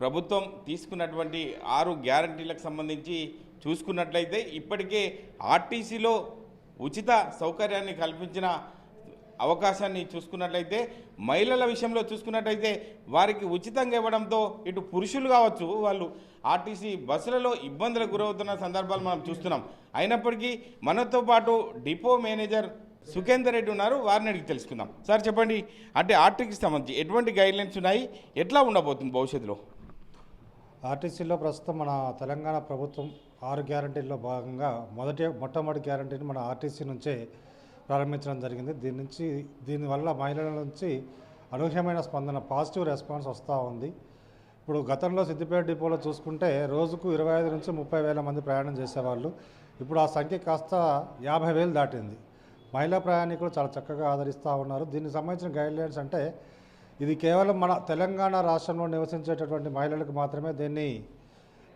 ప్రభుత్వం తీసుకున్నటువంటి ఆరు గ్యారంటీలకు సంబంధించి చూసుకున్నట్లయితే ఇప్పటికే ఆర్టీసీలో ఉచిత సౌకర్యాన్ని కల్పించిన అవకాశాన్ని చూసుకున్నట్లయితే మహిళల విషయంలో చూసుకున్నట్లయితే వారికి ఉచితంగా ఇవ్వడంతో ఇటు పురుషులు కావచ్చు వాళ్ళు ఆర్టీసీ బస్సులలో ఇబ్బందులకు గురవుతున్న సందర్భాలు మనం చూస్తున్నాం. అయినప్పటికీ మనతో పాటు డిపో మేనేజర్ సుఖేందర్ రెడ్డి ఉన్నారు వారిని అడిగి తెలుసుకుందాం. సార్ చెప్పండి అంటే ఆర్టీసీకి సంబంధించి ఎటువంటి గైడ్లైన్స్ ఉన్నాయి? ఎట్లా ఉండబోతుంది భవిష్యత్తులో? ఆర్టీసీలో ప్రస్తుతం మన తెలంగాణ ప్రభుత్వం ఆరు గ్యారంటీల్లో భాగంగా మొదటి మొట్టమొదటి గ్యారంటీని మన ఆర్టీసీ నుంచే ప్రారంభించడం జరిగింది. దీని నుంచి దీనివల్ల మహిళల నుంచి అనూహ్యమైన స్పందన పాజిటివ్ రెస్పాన్స్ వస్తూ ఉంది. ఇప్పుడు గతంలో సిద్దిపేట డిపోలో చూసుకుంటే రోజుకు ఇరవై ఐదు నుంచి ముప్పై వేల మంది ప్రయాణం చేసేవాళ్ళు. ఇప్పుడు ఆ సంఖ్య కాస్త యాభై వేలు దాటింది. మహిళా ప్రయాణికులు చాలా చక్కగా ఆదరిస్తూ ఉన్నారు. దీనికి సంబంధించిన గైడ్లైన్స్ అంటే ఇది కేవలం మన తెలంగాణ రాష్ట్రంలో నివసించేటటువంటి మహిళలకు మాత్రమే దీన్ని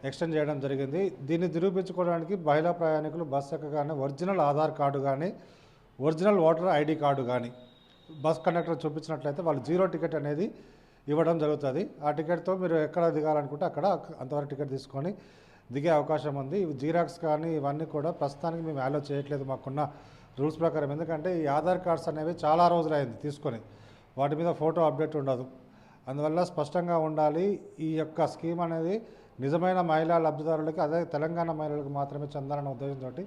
ఎక్స్టెండ్ చేయడం జరిగింది. దీన్ని నిరూపించుకోవడానికి మహిళా ప్రయాణికులు బస్ ఎక్కగానే ఒరిజినల్ ఆధార్ కార్డు కానీ ఒరిజినల్ ఓటర్ ఐడి కార్డు కానీ బస్ కండక్టర్ చూపించినట్లయితే వాళ్ళు జీరో టికెట్ అనేది ఇవ్వడం జరుగుతుంది. ఆ టికెట్తో మీరు ఎక్కడ దిగాలనుకుంటే అక్కడ అంతవరకు టికెట్ తీసుకొని దిగే అవకాశం ఉంది. ఇవి జీరాక్స్ కానీ ఇవన్నీ కూడా ప్రస్తుతానికి మేము అలో చేయట్లేదు మాకున్న రూల్స్ ప్రకారం. ఎందుకంటే ఈ ఆధార్ కార్డ్స్ అనేవి చాలా రోజులైంది తీసుకొని. వాటి మీద ఫోటో అప్డేట్ ఉండదు. అందువల్ల స్పష్టంగా ఉండాలి ఈ యొక్క స్కీమ్ అనేది నిజమైన మహిళా లబ్ధిదారులకి అదే తెలంగాణ మహిళలకు మాత్రమే చెందాలన్న ఉద్దేశంతో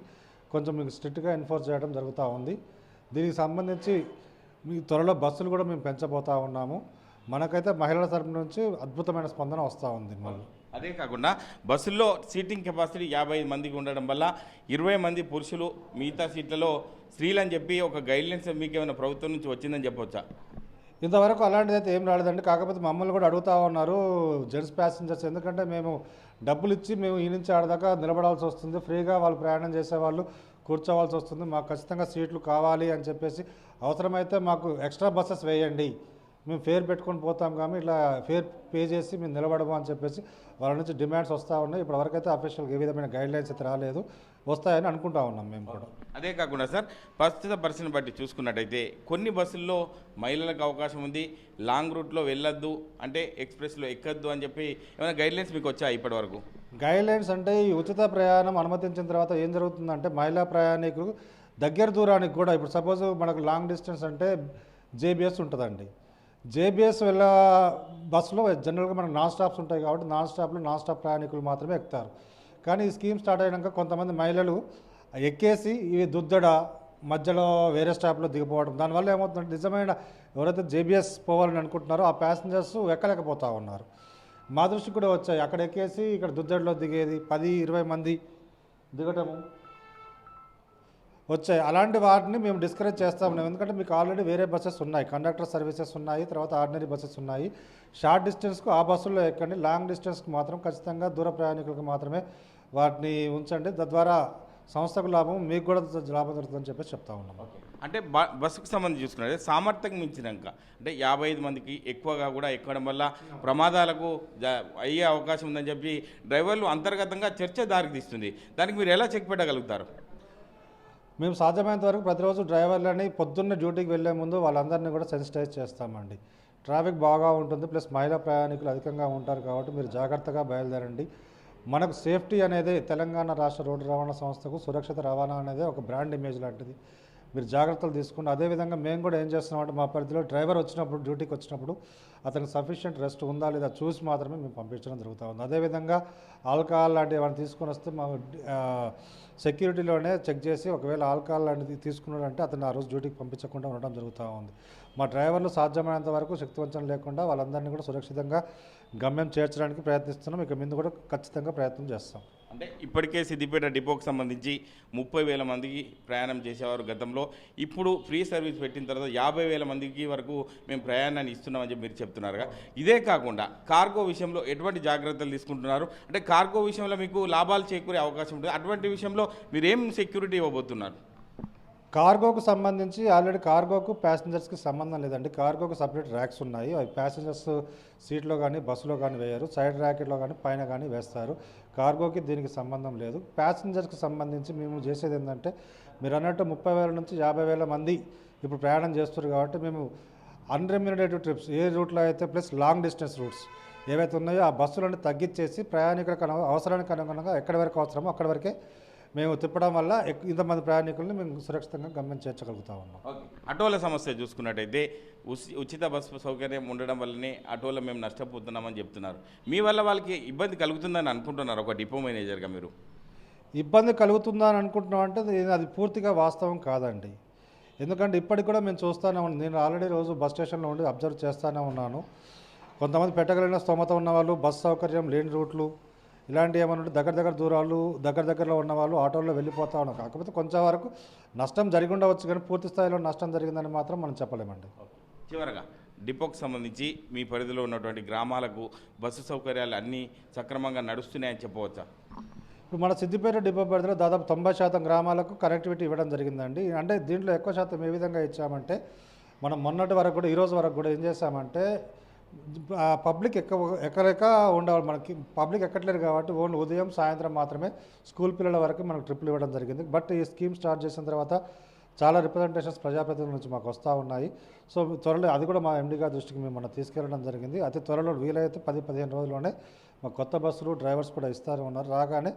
కొంచెం మీకు స్ట్రిక్ట్గా ఎన్ఫోర్స్ చేయడం జరుగుతూ ఉంది. దీనికి సంబంధించి మీ త్వరలో బస్సులు కూడా మేము పెంచబోతూ ఉన్నాము. మనకైతే మహిళల తరపు నుంచి అద్భుతమైన స్పందన వస్తూ ఉంది మళ్ళీ అదే కాకుండా బస్సుల్లో సీటింగ్ కెపాసిటీ యాభై మందికి ఉండడం వల్ల ఇరవై మంది పురుషులు మిగతా సీట్లలో స్త్రీలు అని చెప్పి ఒక గైడ్లైన్స్ మీకు ఏమైనా ప్రభుత్వం నుంచి వచ్చిందని చెప్పవచ్చా ఇంతవరకు అలాంటిది అయితే ఏం రాలేదండి. కాకపోతే మమ్మల్ని కూడా అడుగుతా ఉన్నారు జెంట్స్ ప్యాసింజర్స్. ఎందుకంటే మేము డబ్బులు ఇచ్చి మేము ఈ నుంచి ఆడదాకా నిలబడాల్సి వస్తుంది. ఫ్రీగా వాళ్ళు ప్రయాణం చేసేవాళ్ళు కూర్చోవాల్సి వస్తుంది. మాకు ఖచ్చితంగా సీట్లు కావాలి అని చెప్పేసి అవసరమైతే మాకు ఎక్స్ట్రా బస్సెస్ వేయండి. మేము ఫేర్ పెట్టుకొని పోతాం కానీ ఇట్లా ఫేర్ పే చేసి మేము నిలబడము అని చెప్పేసి వాళ్ళ నుంచి డిమాండ్స్ వస్తూ ఉన్నాయి. ఇప్పటివరకైతే అఫీషియల్గా ఏ విధమైన గైడ్లైన్స్ అయితే రాలేదు. వస్తాయని అనుకుంటా ఉన్నాం మేము కూడా. అదే కాకుండా సార్ ప్రస్తుత పరిస్థితిని బట్టి చూసుకున్నట్టయితే కొన్ని బస్సుల్లో మహిళలకు అవకాశం ఉంది. లాంగ్ రూట్లో వెళ్ళొద్దు అంటే ఎక్స్ప్రెస్లో ఎక్కద్దు అని చెప్పి ఏమైనా గైడ్లైన్స్ మీకు వచ్చాయి ఇప్పటి వరకు గైడ్ లైన్స్ అంటే ఈ ఉచిత ప్రయాణం అనుమతించిన తర్వాత ఏం జరుగుతుందంటే మహిళా ప్రయాణికులు దగ్గర దూరానికి కూడా ఇప్పుడు సపోజ్ మనకు లాంగ్ డిస్టెన్స్ అంటే జేబిఎస్ ఉంటుందండి. జేబిఎస్ వెళ్ళ బస్సులో జనరల్గా మనకు నాన్ స్టాప్స్ ఉంటాయి కాబట్టి నాన్ స్టాప్లో నాన్ స్టాప్ ప్రయాణికులు మాత్రమే ఎక్కుతారు. కానీ ఈ స్కీమ్ స్టార్ట్ అయినాక కొంతమంది మహిళలు ఎక్కేసి ఇవి దుద్దడ మధ్యలో వేరే స్టాప్లో దిగిపోవడం. దానివల్ల ఏమవుతుందంటే నిజమైన ఎవరైతే జేబిఎస్ పోవాలని అనుకుంటున్నారో ఆ ప్యాసింజర్స్ ఎక్కలేకపోతా ఉన్నారు. మా దృష్టి కూడా వచ్చాయి. అక్కడ ఎక్కేసి ఇక్కడ దుద్దడిలో దిగేది పది ఇరవై మంది దిగటము వచ్చాయి. అలాంటి వాటిని మేము డిస్కరేజ్ చేస్తాము ఎందుకంటే మీకు ఆల్రెడీ వేరే బస్సెస్ ఉన్నాయి. కండక్టర్ సర్వీసెస్ ఉన్నాయి తర్వాత ఆర్డినరీ బస్సెస్ ఉన్నాయి. షార్ట్ డిస్టెన్స్కు ఆ బస్సుల్లో ఎక్కండి. లాంగ్ డిస్టెన్స్కి మాత్రం ఖచ్చితంగా దూర ప్రయాణికులకు మాత్రమే వాటిని ఉంచండి. తద్వారా సంస్థకు లాభం మీకు కూడా లాభం జరుగుతుందని చెప్పేసి చెప్తా ఉన్నాం. అంటే బ- బస్సుకు సంబంధించి చూసుకున్నట్లయితే సామర్థ్యం మించినాక అంటే యాభై ఐదు మందికి ఎక్కువగా కూడా ఎక్కడం వల్ల ప్రమాదాలకు జ- అయ్యే అవకాశం ఉందని చెప్పి డ్రైవర్లు అంతర్గతంగా చర్చ దారికి తీస్తుంది. దానికి మీరు ఎలా చెక్ పెట్టగలుగుతారు? మేము సాధ్యమైనంత వరకు ప్రతిరోజు డ్రైవర్లని పొద్దున్న డ్యూటీకి వెళ్ళే ముందు వాళ్ళందరినీ కూడా సెన్సిటైజ్ చేస్తామండి. ట్రాఫిక్ బాగా ఉంటుంది ప్లస్ మహిళా ప్రయాణికులు అధికంగా ఉంటారు కాబట్టి మీరు జాగ్రత్తగా బయలుదేరండి. మనకు సేఫ్టీ అనేది తెలంగాణ రాష్ట్ర రోడ్డు రవాణా సంస్థకు సురక్షిత రవాణా అనేది ఒక బ్రాండ్ ఇమేజ్ లాంటిది. మీరు జాగ్రత్తలు తీసుకుని అదేవిధంగా మేము కూడా ఏం చేస్తున్నామంటే మా పరిధిలో డ్రైవర్ వచ్చినప్పుడు డ్యూటీకి వచ్చినప్పుడు అతనికి సఫిషియంట్ రెస్ట్ ఉందా లేదా చూసి మాత్రమే మేము పంపించడం జరుగుతూ ఉంది. అదేవిధంగా ఆల్కహాల్ లాంటివి ఏమైనా తీసుకొని వస్తే మా సెక్యూరిటీలోనే చెక్ చేసి ఒకవేళ ఆల్కహాల్ లాంటిది తీసుకున్నాడంటే అతను ఆ రోజు డ్యూటీకి పంపించకుండా ఉండడం జరుగుతూ ఉంది. మా డ్రైవర్లు సాధ్యమైనంత వరకు శక్తివంచన లేకుండా వాళ్ళందరినీ కూడా సురక్షితంగా గమ్యం చేర్చడానికి ప్రయత్నిస్తున్నాం. ఇక ముందు కూడా ఖచ్చితంగా ప్రయత్నం చేస్తాం. అంటే ఇప్పటికే సిద్దిపేట డిపోకి సంబంధించి ముప్పై వేల మందికి ప్రయాణం చేసేవారు గతంలో. ఇప్పుడు ఫ్రీ సర్వీస్ పెట్టిన తర్వాత యాభై వేల మందికి వరకు మేము ప్రయాణాన్ని ఇస్తున్నామని చెప్పి మీరు చెప్తున్నారుగా. ఇదే కాకుండా కార్గో విషయంలో ఎటువంటి జాగ్రత్తలు తీసుకుంటున్నారు? అంటే కార్గో విషయంలో మీకు లాభాలు చేకూరే అవకాశం ఉంటుంది. అటువంటి విషయంలో మీరేం సెక్యూరిటీ ఇవ్వబోతున్నారు? కార్గోకు సంబంధించి ఆల్రెడీ కార్గోకు ప్యాసింజర్స్కి సంబంధం లేదండి. కార్గోకు సపరేట్ ర్యాక్స్ ఉన్నాయి. అవి ప్యాసింజర్స్ సీట్లో కానీ బస్సులో కానీ వేయరు. సైడ్ ర్యాకెట్లో కానీ పైన కానీ వేస్తారు. కార్గోకి దీనికి సంబంధం లేదు. ప్యాసింజర్స్కి సంబంధించి మేము చేసేది ఏంటంటే మీరు అన్నట్టు ముప్పై వేల నుంచి యాభై వేల మంది ఇప్పుడు ప్రయాణం చేస్తున్నారు కాబట్టి మేము అన్రెమ్యునేటెడ్ ట్రిప్స్ ఏ రూట్లో అయితే ప్లస్ లాంగ్ డిస్టెన్స్ రూట్స్ ఏవైతే ఉన్నాయో ఆ బస్సులను తగ్గించేసి ప్రయాణికులకు అవసరానికి అనుగుణంగా ఎక్కడి వరకు అవసరమో అక్కడి వరకే మేము తిప్పడం వల్ల ఇంతమంది ప్రయాణికులను మేము సురక్షితంగా గమ్యం చేర్చగలుగుతా ఉన్నాం ఆటోల సమస్య చూసుకున్నట్టయితే ఉచి- ఉచిత బస్సు సౌకర్యం ఉండడం వల్లనే ఆటోలో మేము నష్టపోతున్నామని చెప్తున్నారు. మీ వల్ల వాళ్ళకి ఇబ్బంది కలుగుతుందని అనుకుంటున్నారు ఒక డిపో మేనేజర్గా మీరు? ఇబ్బంది కలుగుతుందా అని అనుకుంటున్నాం అంటే అది పూర్తిగా వాస్తవం కాదండి. ఎందుకంటే ఇప్పటికి కూడా మేము చూస్తూనే ఉన్నాం. నేను ఆల్రెడీ రోజు బస్ స్టేషన్లో ఉండి అబ్జర్వ్ చేస్తూనే ఉన్నాను. కొంతమంది పెట్టగలిగిన స్తోమత ఉన్న వాళ్ళు బస్ సౌకర్యం లేని రూట్లు ఇలాంటివి ఏమైనా ఉంటే దగ్గర దగ్గర దూరాలు దగ్గర దగ్గరలో ఉన్న వాళ్ళు ఆటోల్లో వెళ్ళిపోతా ఉన్నారు. కాకపోతే కొంచెం వరకు నష్టం జరిగి ఉండవచ్చు కానీ పూర్తి స్థాయిలో నష్టం జరిగిందని మాత్రం మనం చెప్పలేమండి. చివరగా డిపోకి సంబంధించి మీ పరిధిలో ఉన్నటువంటి గ్రామాలకు బస్సు సౌకర్యాలు అన్నీ సక్రమంగా నడుస్తున్నాయని చెప్పవచ్చా? ఇప్పుడు మన సిద్దిపేట డిపో పరిధిలో దాదాపు తొంభై శాతం గ్రామాలకు కనెక్టివిటీ ఇవ్వడం జరిగిందండి. అంటే దీంట్లో ఎక్కువ శాతం ఏ విధంగా ఇచ్చామంటే మనం మొన్నటి వరకు కూడా ఈ రోజు వరకు కూడా ఏం చేశామంటే పబ్లిక్ ఎక్క ఎక్కడెక్క ఉండవాలి మనకి పబ్లిక్ ఎక్కట్లేరు కాబట్టి ఓన్లీ ఉదయం సాయంత్రం మాత్రమే స్కూల్ పిల్లల వరకు మనకు ట్రిప్లు ఇవ్వడం జరిగింది. బట్ ఈ స్కీమ్ స్టార్ట్ చేసిన తర్వాత చాలా రిప్రజెంటేషన్స్ ప్రజాప్రతినిధుల నుంచి మాకు వస్తూ ఉన్నాయి. సో త్వరలో అది కూడా మా ఎండి గారి దృష్టికి మేము తీసుకెళ్ళడం జరిగింది. అతి త్వరలో వీలైతే పది పదిహేను రోజుల్లోనే మా కొత్త బస్సులు డ్రైవర్స్ కూడా ఇస్తారు ఉన్నారు రాగానే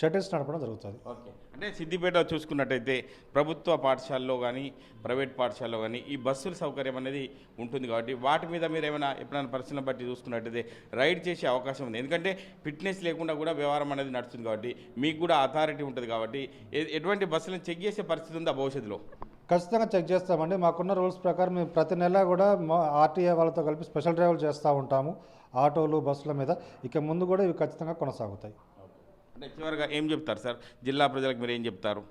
షటిల్స్ నడపడం జరుగుతుంది. ఓకే. అంటే సిద్దిపేట చూసుకున్నట్టయితే ప్రభుత్వ పాఠశాలలో కానీ ప్రైవేట్ పాఠశాలలో కానీ ఈ బస్సుల సౌకర్యం అనేది ఉంటుంది కాబట్టి వాటి మీద మీరు ఏమైనా ఎప్పుడైనా పరిశీలన బట్టి చూసుకున్నట్టయితే రైడ్ చేసే అవకాశం ఉంది. ఎందుకంటే ఫిట్నెస్ లేకుండా కూడా వ్యవహారం అనేది నడుస్తుంది కాబట్టి మీకు కూడా అథారిటీ ఉంటుంది కాబట్టి ఎటువంటి బస్సులను చెక్ చేసే పరిస్థితి ఉందా భవిష్యత్తులో? ఖచ్చితంగా చెక్ చేస్తామండి. మాకున్న రూల్స్ ప్రకారం మేము ప్రతి నెల కూడా మా ఆర్టీఏ వాళ్ళతో కలిపి స్పెషల్ డ్రైవ్లు చేస్తూ ఉంటాము. ఆటోలు బస్సుల మీద ఇక ముందు కూడా ఇవి ఖచ్చితంగా కొనసాగుతాయి. అంటే చివరిగా ఏం చెప్తారు సార్? జిల్లా ప్రజలకు మీరు ఏం చెప్తారు?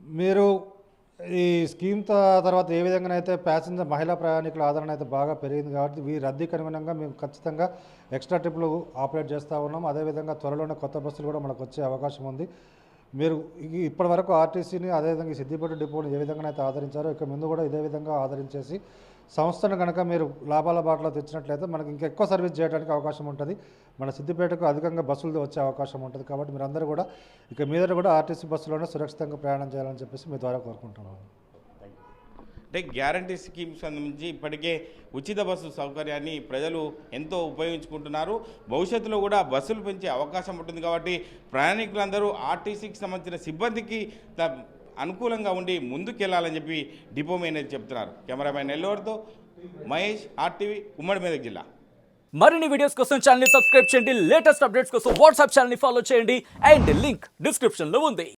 మీరు ఈ స్కీమ్ తర్వాత ఏ విధంగానైతే ప్యాసింజర్ మహిళా ప్రయాణికుల ఆదరణ అయితే బాగా పెరిగింది కాబట్టి ఈ రద్దీకి అనుగుణంగా మేము ఖచ్చితంగా ఎక్స్ట్రా ట్రిప్లు ఆపరేట్ చేస్తూ ఉన్నాం. అదేవిధంగా త్వరలోనే కొత్త బస్సులు కూడా మనకు వచ్చే అవకాశం ఉంది. మీరు ఇప్పటి వరకు ఆర్టీసీని అదేవిధంగా ఈ సిద్దిపేట డిపోని ఏ విధంగానైతే ఆదరించారో ఇక ముందు కూడా ఇదే విధంగా ఆదరించేసి సంస్థను కనుక మీరు లాభాల బాటలో తెచ్చినట్లయితే మనకి ఇంకా ఎక్కువ సర్వీస్ చేయడానికి అవకాశం ఉంటుంది. మన సిద్దిపేటకు అధికంగా బస్సులు వచ్చే అవకాశం ఉంటుంది. కాబట్టి మీరందరూ కూడా ఇక మీద కూడా ఆర్టీసీ బస్సులోనే సురక్షితంగా ప్రయాణం చేయాలని చెప్పేసి మీ ద్వారా కోరుకుంటున్నాను. అంటే గ్యారంటీ స్కీమ్ సంబంధించి ఇప్పటికే ఉచిత బస్సు సౌకర్యాన్ని ప్రజలు ఎంతో ఉపయోగించుకుంటున్నారు. భవిష్యత్తులో కూడా బస్సులు పెంచే అవకాశం ఉంటుంది. కాబట్టి ప్రయాణికులందరూ ఆర్టీసీకి సంబంధించిన సిబ్బందికి అనుకూలంగా ఉండి ముందుకెళ్ళాలని చెప్పి డిపో మేనేజర్ చెప్తున్నారు. కెమెరామెన్ నెల్లూరుతో మహేష్ ఆర్టీవీ ఉమ్మడి మెదక్ జిల్లా. మరిన్ని వీడియోస్ కోసం ఛానల్ సబ్స్క్రైబ్ చేయండి. లేటెస్ట్ అప్డేట్స్ కోసం వాట్సాప్ ఛానల్ ఫాలో చేయండి. అండ్ లింక్ డిస్క్రిప్షన్లో ఉంది.